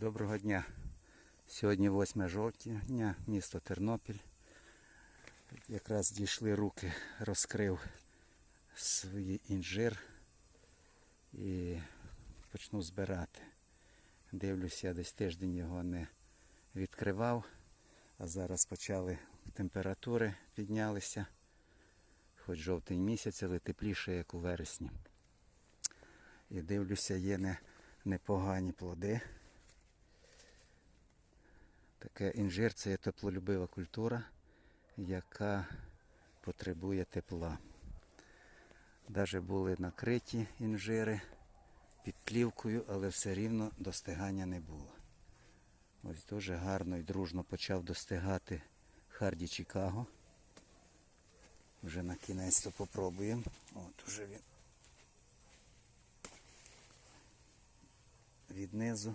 Доброго дня. Сьогодні 8 жовтня, місто Тернопіль. Якраз дійшли руки, розкрив свій інжир і почну збирати. Дивлюся, я десь тиждень його не відкривав, а зараз почали температури піднялися. Хоч жовтий місяць, але тепліше, як у вересні. І дивлюся, є не, непогані плоди. Таке інжир це є теплолюбива культура, яка потребує тепла. Навіть були накриті інжири під плівкою, але все рівно достигання не було. Ось дуже гарно і дружно почав достигати Харді Чикаго. Вже на кінець то попробуємо. От уже він від низу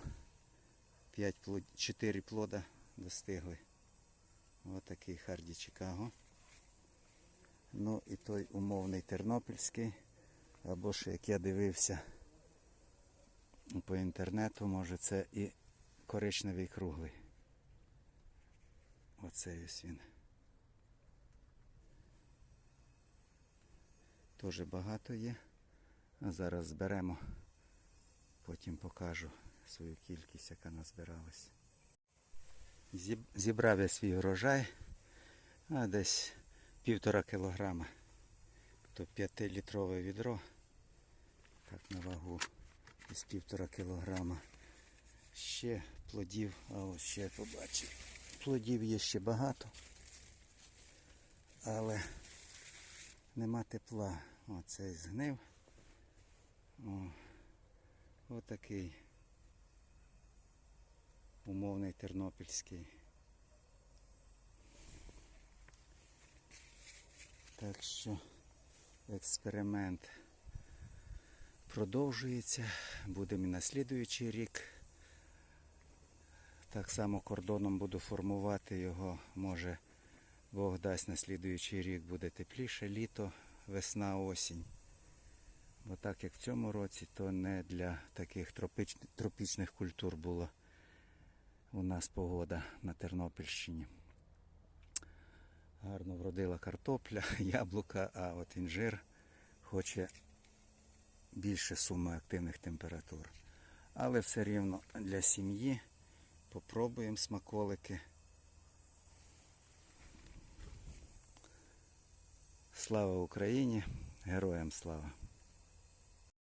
5 плод... 4 плода достигли. Ось такий Харді Чикаго. Ну і той умовний тернопільський. Або ж як я дивився по інтернету, може це і коричневий круглий. Оцей ось він. Теж багато є. А зараз зберемо. Потім покажу свою кількість, яка назбиралась. Зібрав я свій урожай, а десь півтора кілограма. То п'ятилітрове відро. Так на вагу із півтора кілограма. Ще плодів, а ось ще побачив. Плодів є ще багато. Але нема тепла. Оцей згнив. О, отакий умовний тернопільський. Так що експеримент продовжується. Будемо і на слідуючий рік. Так само кордоном буду формувати його. Може Бог дасть на слідуючий рік буде тепліше, літо, весна, осінь. Бо так як в цьому році, то не для таких тропічних культур була у нас погода на Тернопільщині. Гарно вродила картопля, яблука, а от інжир хоче більше суми активних температур. Але все рівно для сім'ї попробуємо смаколики. Слава Україні! Героям слава!